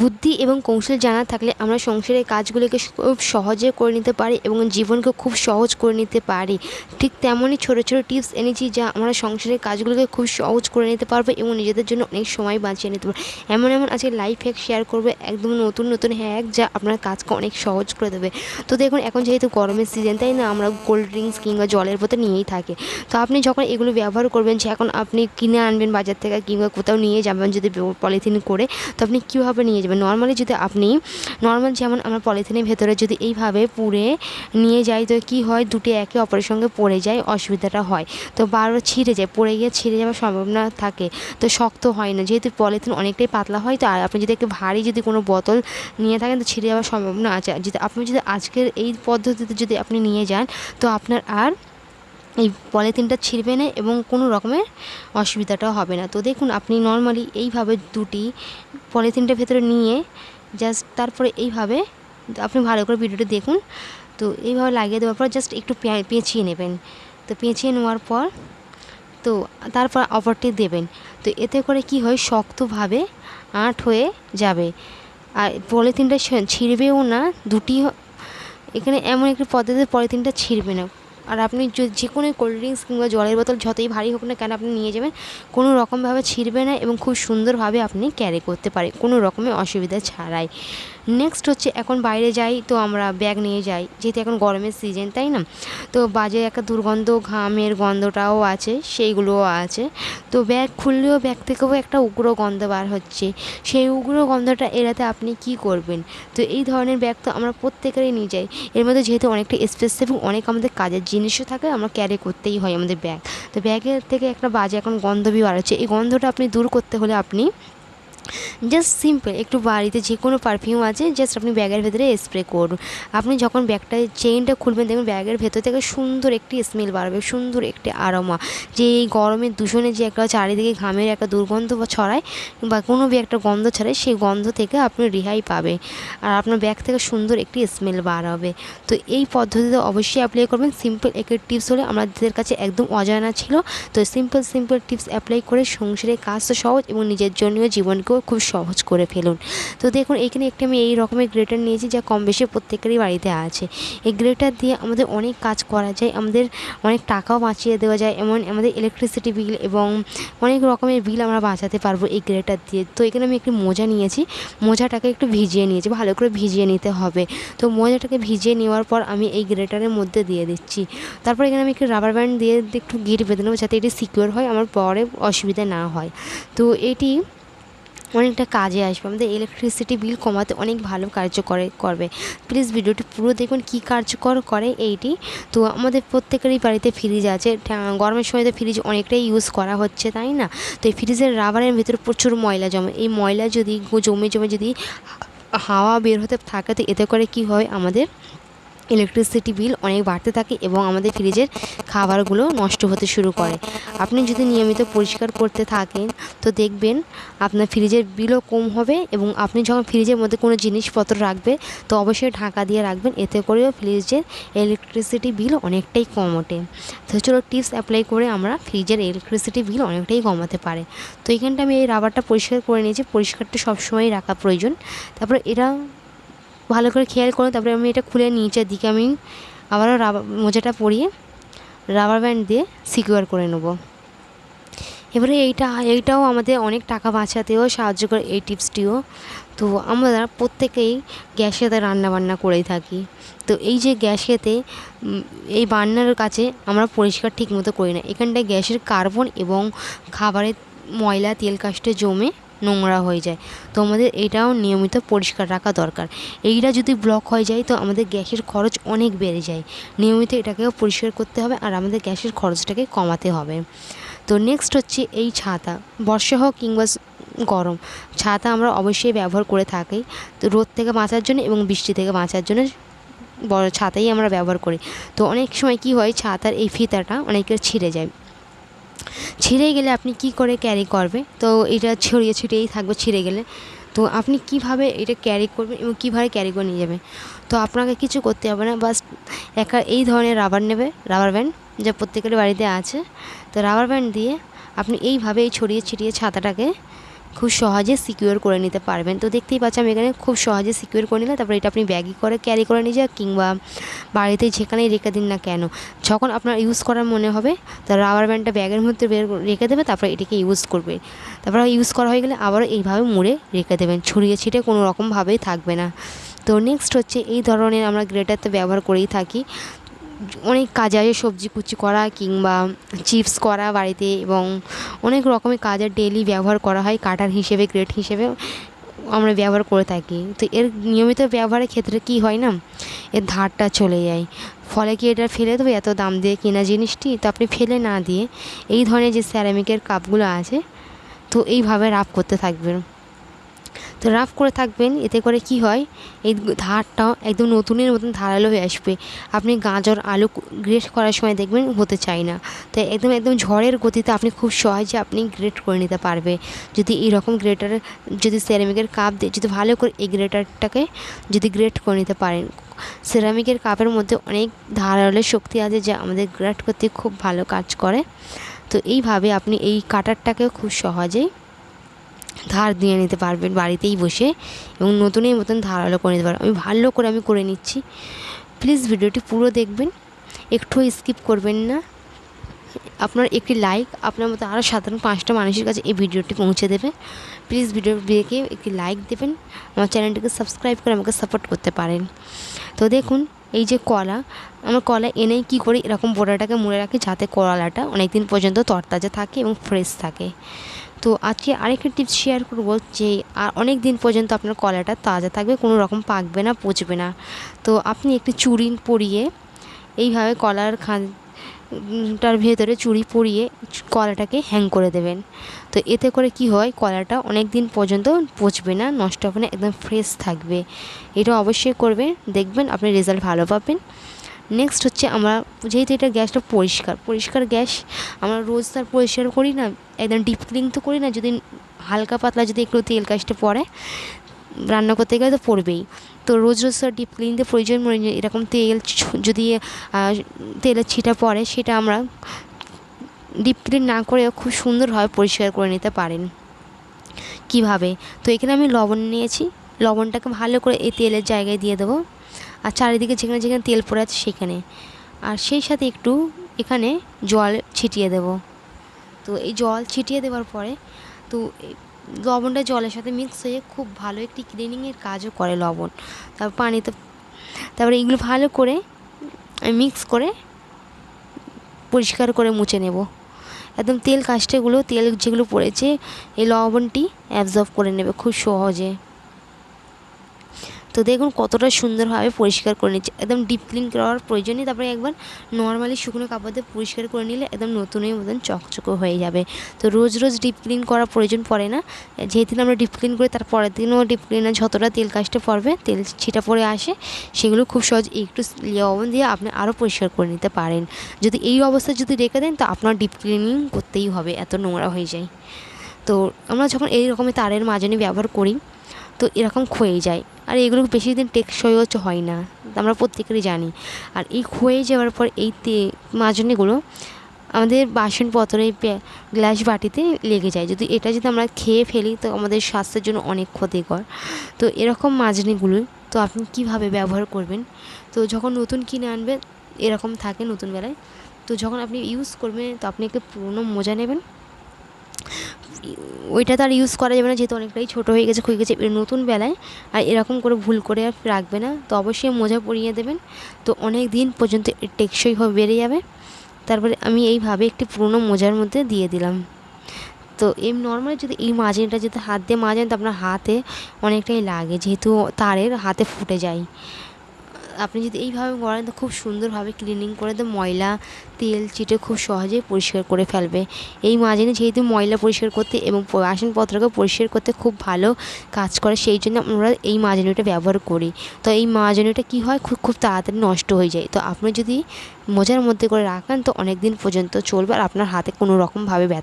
বুদ্ধি এবং কৌশল জানা থাকলে আমরা সংসারের কাজগুলিকে খুব সহজে করে নিতে পারি এবং জীবনকে খুব সহজ করে নিতে পারি। ঠিক তেমনই ছোটো ছোটো টিপস এনেছি যা আমরা সংসারের কাজগুলোকে খুব সহজ করে নিতে পারব এবং নিজেদের জন্য অনেক সময় বাঁচিয়ে নিতে পারব। এমন এমন আজকে লাইফ হ্যাক শেয়ার করবে, একদম নতুন নতুন হ্যাক যা আপনার কাজকে অনেক সহজ করে দেবে। তো দেখুন, এখন যেহেতু গরমের সিজন তাই না? আমরা কোল্ড ড্রিঙ্কস কিংবা জলের বোতল নিয়েই থাকি। তো আপনি যখন এগুলো ব্যবহার করবেন, যে এখন আপনি কিনে আনবেন বাজার থেকে কিংবা কোথাও নিয়ে যাবেন যদি পলিথিন করে, তো আপনি কীভাবে নিয়ে যাবেন। নর্মালি যদি আপনি নর্মাল যেমন আমরা পলিথিনের ভেতরে যদি এইভাবে পুড়ে নিয়ে যাই, তো কী হয়? দুটি একে অপরের সঙ্গে পড়ে যায়, অসুবিধাটা হয়। তো বারবার ছিঁড়ে যায়, পড়ে গিয়ে ছিঁড়ে যাওয়ার সম্ভাবনা থাকে। তো শক্ত হয় না, যেহেতু পলিথিন অনেকটাই পাতলা হয়, তো আর আপনি যদি একটু ভারী যদি কোনো বোতল নিয়ে থাকেন, তো ছিঁড়ে যাওয়ার সম্ভাবনা আছে। যদি আপনি যদি আজকের এই পদ্ধতিতে যদি আপনি নিয়ে যান, তো আপনার আর এই পলিথিনটা ছিঁড়বে না এবং কোনো রকমের অসুবিধাটাও হবে না। তো দেখুন, আপনি নর্মালি এইভাবে দুটি পলিথিনটার ভেতরে নিয়ে জাস্ট তারপরে এইভাবে আপনি ভালো করে ভিডিওটা দেখুন। তো এইভাবে লাগিয়ে দেওয়ার পর জাস্ট একটু পেঁচিয়ে নেবেন। তো পেঁচিয়ে নেওয়ার পর তো তারপর অপরটি দেবেন। তো এতে করে কি হয়, শক্তভাবে আঁট হয়ে যাবে। আর পলিথিনটা ছিঁড়বেও না দুটি এখানে এমন একটি পদ্ধতিতে পলিথিনটা ছিঁড়বে না। আর আপনি য- কোনো কোল্ড ড্রিঙ্কস কিংবা জলের বোতল যতই ভারী হোক না কেন আপনি নিয়ে যাবেন। কোনো রকমভাবে ছিঁড়বে না এবং খুব সুন্দরভাবে আপনি ক্যারি করতে পারে কোনো রকমের অসুবিধা ছাড়াই। নেক্সট হচ্ছে এখন বাইরে যাই তো আমরা ব্যাগ নিয়ে যাই। যেহেতু এখন গরমের সিজন তাই না? তো বাজে একটা দুর্গন্ধ, ঘামের গন্ধটাও আছে, সেইগুলোও আছে। তো ব্যাগ খুললেও ব্যাগ থেকেও একটা উগ্র গন্ধ বার হচ্ছে। সেই উগ্র গন্ধটা এড়াতে আপনি কি করবেন? তো এই ধরনের ব্যাগ তো আমরা প্রত্যেকেরই নিয়ে যাই। এর মধ্যে যেহেতু অনেকটা স্পেস এবং অনেক আমাদের কাজের জিনিসও থাকে, আমরা ক্যারি করতেই হয় আমাদের ব্যাগ তো ব্যাগের থেকে একটা বাজে এখন গন্ধ বি বাড়াচ্ছে এই গন্ধটা আপনি দূর করতে হলে আপনি জাস্ট সিম্পল একটু বাড়িতে যে কোনো পারফিউম আছে জাস্ট আপনি ব্যাগের ভেতরে স্প্রে করুন। আপনি যখন ব্যাগটা চেইনটা খুলবেন, দেখবেন ব্যাগের ভেতর থেকে সুন্দর একটি স্মেল বাড়বে, সুন্দর একটি আরমা যে এই গরমের দূষণে যে একটা চারিদিকে ঘামের একটা দুর্গন্ধ বা ছড়ায়, বা কোনো বি একটা গন্ধ ছড়ায়, সেই গন্ধ থেকে আপনি রেহাই পাবে আর আপনার ব্যাগ থেকে সুন্দর একটি স্মেল বার হবে তো এই পদ্ধতিতে অবশ্যই অ্যাপ্লাই করবেন। সিম্পল একটি টিপস হলে, আমাদের কাছে একদম অজানা ছিল। তো সিম্পল সিম্পল টিপস অ্যাপ্লাই করে সংসারের কাজ তো সহজ এবং নিজের জন্য জন্যও জীবনকেও খুব সহজ করে ফেলুন। তো দেখুন, এখানে একটি আমি এই রকমের গ্রেটার নিয়েছি যা কম বেশি প্রত্যেকেরই বাড়িতে আছে। এই গ্রেটার দিয়ে আমাদের অনেক কাজ করা যায়, আমাদের অনেক টাকাও বাঁচিয়ে দেওয়া যায়, এমন আমাদের ইলেকট্রিসিটি বিল এবং অনেক রকমের বিল আমরা বাঁচাতে পারব এই গ্রেটার দিয়ে। তো এখানে আমি একটি মোজা নিয়েছি, মোজাটাকে একটু ভিজিয়ে নিয়েছি, ভালো করে ভিজিয়ে নিতে হবে। তো মোজাটাকে ভিজিয়ে নেওয়ার পর আমি এই গ্রেটারের মধ্যে দিয়ে দিচ্ছি। তারপর এখানে আমি একটু রাবার ব্যান্ড দিয়ে একটু গিট বেঁধে নেব যাতে এটি সিকিওর হয়, আমার পরে অসুবিধা না হয়। তো এটি অনেকটা কাজে আসবে। আমাদের ইলেকট্রিসিটি বিল কমাতে অনেক ভালো কার্যকর করবে। প্লিজ ভিডিওটি পুরো দেখুন, কী কার্যকর করে এইটি। তো আমাদের প্রত্যেকেরই বাড়িতে ফ্রিজ আছে। গরমের সময় তো ফ্রিজ অনেকটাই ইউজ করা হচ্ছে, তাই না? তো এই ফ্রিজের রাবারের ভিতরে প্রচুর ময়লা জমে। এই ময়লা যদি, জমে জমে যদি হাওয়া বের হতে থাকে, তো এতে করে কি হয় আমাদের ইলেকট্রিসিটি বিল অনেক বাড়তে থাকে এবং আমাদের ফ্রিজের খাবারগুলো নষ্ট হতে শুরু করে। আপনি যদি নিয়মিত পরিষ্কার করতে থাকেন, তো দেখবেন আপনার ফ্রিজের বিলও কম হবে এবং আপনি যখন ফ্রিজের মধ্যে কোনো জিনিসপত্র রাখবে, তো অবশ্যই ঢাকা দিয়ে রাখবেন। এতে করেও ফ্রিজের ইলেকট্রিসিটি বিল অনেকটাই কম ওঠে। তো চলো টিপস অ্যাপ্লাই করে আমরা ফ্রিজের ইলেকট্রিসিটি বিল অনেকটাই কমাতে পারে। তো এখানটা আমি এই রাবারটা পরিষ্কার করে নিয়েছি। পরিষ্কারটা সবসময় রাখা প্রয়োজন। তারপরে এরা ভালো করে খেয়াল করুন তারপরে আমি এটা খুলে নিচের দিকে আমি আবারও রাবার মোজাটা পরিয়ে রাবার ব্যান্ড দিয়ে সিকিউর করে নেব। এবারে এইটা, এইটাও আমাদের অনেক টাকা বাঁচাতেও সাহায্য করে, এই টিপসটিও। তো আমরা প্রত্যেকেই গ্যাসেতে রান্না বান্না করেই থাকি। তো এই যে গ্যাসেতে এই বান্নার কাছে আমরা পরিষ্কার ঠিকমতো করি না। এখানটায় গ্যাসের কার্বন এবং খাবারের ময়লা, তেল কাস্টে জমে নোংরা হয়ে যায়। তো আমাদের এটাও নিয়মিত পরিষ্কার রাখা দরকার। এইটা যদি ব্লক হয়ে যায়, তো আমাদের গ্যাসের খরচ অনেক বেড়ে যায়। নিয়মিত এটাকেও পরিষ্কার করতে হবে আর আমাদের গ্যাসের খরচটাকে কমাতে হবে। তো নেক্সট হচ্ছে এই ছাতা। বর্ষা হোক কিংবা গরম, ছাতা আমরা অবশ্যই ব্যবহার করে থাকি। তো রোদ থেকে বাঁচার জন্য এবং বৃষ্টি থেকে বাঁচার জন্য বড় ছাতাই আমরা ব্যবহার করি। তো অনেক সময় কি হয়, ছাতার এই ফিতাটা অনেকের ছিঁড়ে যায়। ছিঁড়ে গেলে আপনি কি করে ক্যারি করবে? তো এটা ছড়িয়ে ছিটিয়েই থাকবে ছিঁড়ে গেলে। তো আপনি কীভাবে এটা ক্যারি করবেন এবং কীভাবে ক্যারি করে নিয়ে যাবেন? তো আপনাকে কিছু করতে হবে না, বাস একা এই ধরনের রাবার নেবে রাবার ব্যান্ড যা প্রত্যেকের বাড়িতে আছে। তো রাবার ব্যান্ড দিয়ে আপনি এইভাবে এই ছড়িয়ে ছিটিয়ে ছাতাটাকে খুব সহজে সিকিউর করে নিতে পারবেন। তো দেখতেই পাচ্ছি, আমি এখানে খুব সহজে সিকিউর করে নিলাম। তারপরে এটা আপনি ব্যাগে করে ক্যারি করে নিয়ে যান কিংবা বাড়িতে যেখানেই রেখে দিন না কেন। যখন আপনার ইউজ করার মনে হবে তো রাবার ব্যান্ডটা ব্যাগের মধ্যে বের রেখে দেবে, তারপরে এটাকে ইউজ করবে। তারপরে ইউজ করা হয়ে গেলে আবারও এইভাবে মুড়ে রেখে দেবেন। ছড়িয়ে ছিটে কোনো রকমভাবেই থাকবে না। তো নেক্সট হচ্ছে, এই ধরনের আমরা গ্রেটার তো ব্যবহার করেই থাকি। অনেক কাজে আসে, সবজি কুচি করা কিংবা চিপস করা বাড়িতে এবং অনেক রকমের কাজে ডেলি ব্যবহার করা হয়, কাটার হিসেবে গ্রেট হিসেবে আমরা ব্যবহার করে থাকি। তো এর নিয়মিত ব্যবহারের ক্ষেত্রে কি হয় না, এর ধারটা চলে যায়। ফলে কি এটা ফেলে দেবো, এত দাম দিয়ে কেনা জিনিসটি? তো আপনি ফেলে না দিয়ে এই ধরনের যে স্যারামিকের কাপগুলো আছে, তো এইভাবে রাফ করতে থাকবেন। তো রাফ করে থাকবেন, এতে করে কি হয়? এই ধারটাও একদম নতুনের মতন ধারালো হয়ে আসবে। আপনি গাজর, আলু গ্রেট করার সময় দেখবেন হতে চায় না। তো একদম একদম ঝড়ের গতিতে আপনি খুব সহজে আপনি গ্রেট করে নিতে পারবে। যদি এইরকম গ্রেটার যদি সেরামিকের কাপ দিয়ে, যদি ভালো করে এই গ্রেটারটাকে যদি গ্রেট করে নিতে পারেন। সেরামিকের কাপের মধ্যে অনেক ধারালো শক্তি আছে যা আমাদের গ্রেট করতে খুব ভালো কাজ করে। তো এইভাবে আপনি এই কাটারটাকেও খুব সহজেই ধার দিয়ে নিতে পারবেন বাড়িতেই বসে এবং নতুনের মতন ধারালো করে নিতে পারবেন। আমি ভালো করে আমি করে নিচ্ছি। প্লিজ ভিডিওটি পুরো দেখবেন। একটু স্কিপ করবেন না। আপনার একটি লাইক আপনার মতো আরও সাধারণ পাঁচটা মানুষের কাছে এই ভিডিওটি পৌঁছে দেবে। প্লিজ ভিডিও দেখে একটি লাইক দেবেন। আমার চ্যানেলটিকে সাবস্ক্রাইব করে আমাকে সাপোর্ট করতে পারেন। তো দেখুন এই যে কলা, আমরা কলা এনেই কি করি? এরকম বোড়াটাকে মুড়ে রাখি যাতে কলাটা অনেক দিন পর্যন্ত তরতাজা থাকে এবং ফ্রেশ থাকে। তো আজকে আরেকটা টিপস শেয়ার করব যে, আর অনেক দিন পর্যন্ত আপনার কলাটা তাজা থাকবে, কোনো রকম পাকবে না, পচবে না। তো আপনি একটি চুড়ি পরিয়ে এইভাবে কলার খানটার ভেতরে চুড়ি পরিয়ে কলাটাকে হ্যাং করে দেবেন। তো এতে করে কি হয়? কলাটা অনেক দিন পর্যন্ত পচবে না, নষ্ট হবে না, একদম ফ্রেশ থাকবে। এটা অবশ্যই করবেন, দেখবেন আপনি রেজাল্ট ভালো পাবেন। নেক্সট হচ্ছে আমরা, যেহেতু এটা গ্যাসটা পরিষ্কার পরিষ্কার গ্যাস আমরা রোজ তার পরিষ্কার করি না, একদম ডিপ ক্লিন তো করি না, যদি হালকা পাতলা যদি একটু তেল কাজটা পড়ে, রান্না করতে গেলে তো পড়বেই। তো রোজ রোজ ডিপ ক্লিনতে প্রয়োজন মনে এরকম তেল যদি তেলের ছিটা পড়ে সেটা আমরা ডিপ ক্লিন না করে খুব সুন্দরভাবে পরিষ্কার করে নিতে পারেন। কীভাবে? তো এখানে আমি লবণ নিয়েছি, লবণটাকে ভালো করে এই তেলের জায়গায় দিয়ে দেবো। আর চারিদিকে যেখানে যেখানে তেল পড়ে আছে সেখানে। আর সেই সাথে একটু এখানে জল ছিটিয়ে দেব। তো এই জল ছিটিয়ে দেওয়ার পরে তো লবণটা জলের সাথে মিক্স হয়ে খুব ভালো একটি ক্লিনিংয়ের কাজও করে লবণ। তারপর পানিতে তারপরে এগুলো ভালো করে মিক্স করে পরিষ্কার করে মুছে নেব। একদম তেল কাস্টেগুলো তেল যেগুলো পড়েছে, এই লবণটি অ্যাবজর্ব করে নেবে খুব সহজে। তো দেখুন কতটা সুন্দরভাবে পরিষ্কার করে নিচ্ছে। একদম ডিপ ক্লিন করার প্রয়োজন নেই তারপরে একবার নর্মালি শুকনো কাপড় দিয়ে পরিষ্কার করে নিলে একদম নতুনের মতন চকচকে হয়ে যাবে। তো রোজ রোজ ডিপ ক্লিন করার প্রয়োজন পড়ে না। যেদিন আমরা ডিপ ক্লিন করি, তার পরের দিনও ডিপ ক্লিনার যতটা তেল কাজটা পড়বে, তেল ছিটা পড়ে আসে, সেগুলো খুব সহজ একটু লবণ দিয়ে আপনি আরও পরিষ্কার করে নিতে পারেন। যদি এই অবস্থায় যদি রেখে দেন, তো আপনার ডিপ ক্লিনিং করতেই হবে, এত নোংরা হয়ে যায়। তো আমরা যখন এই রকমের তারের মাজনি ব্যবহার করি তো এরকম ক্ষয়ে যায়। আর এগুলো বেশি দিন টেকসই হচ্ছে হয় না। আমরা প্রত্যেকেরই জানি। আর এই ক্ষয়ে যাওয়ার পর এই তে মাজনিগুলো আমাদের বাসনপত্রে গ্লাস বাটিতে লেগে যায়। যদি এটা যদি আমরা খেয়ে ফেলি তো আমাদের স্বাস্থ্যের জন্য অনেক ক্ষতিকর। তো এরকম মাজনিগুলো তো আপনি কীভাবে ব্যবহার করবেন? তো যখন নতুন কিনে আনবে এরকম থাকে নতুন বেলায়। তো যখন আপনি ইউজ করবেন, তো আপনি একটু পুরনো মোজা নেবেন? ওইটা তো আর ইউজ করা যাবে না, যেহেতু অনেকটাই ছোটো হয়ে গেছে ক্ষয়ে গেছে নতুন বেলায়। আর এরকম করে ভুল করে আর রাখবে না। তো অবশ্যই মোজা পরিয়ে দেবেন। তো অনেক দিন পর্যন্ত টেকসই হয়ে বেড়ে যাবে। তারপরে আমি এইভাবে একটি পুরনো মোজার মধ্যে দিয়ে দিলাম। তো এই নর্মালি যদি এই মাজনিটা যদি হাত দিয়ে মাজেন তো আপনার হাতে অনেকটাই লাগে, যেহেতু তারের হাতে ফুটে যায়। আপনি যদি এইভাবে করেন তো খুব সুন্দরভাবে ক্লিনিং করে তো ময়লা, তেল, চিটে খুব সহজেই পরিষ্কার করে ফেলবে। এই মাজনি যেহেতু ময়লা পরিষ্কার করতে এবং বাসনপত্রকে পরিষ্কার করতে খুব ভালো কাজ করে, সেই জন্য আমরা এই মাজনিটা ব্যবহার করি। তো এই মাজনিটা কী হয়? খুব খুব তাড়াতাড়ি নষ্ট হয়ে যায়। তো আপনি যদি মোজার মধ্যে করে রাখেন তো অনেক দিন পর্যন্ত চলবে আর আপনার হাতে কোনো রকমভাবে ব্যথা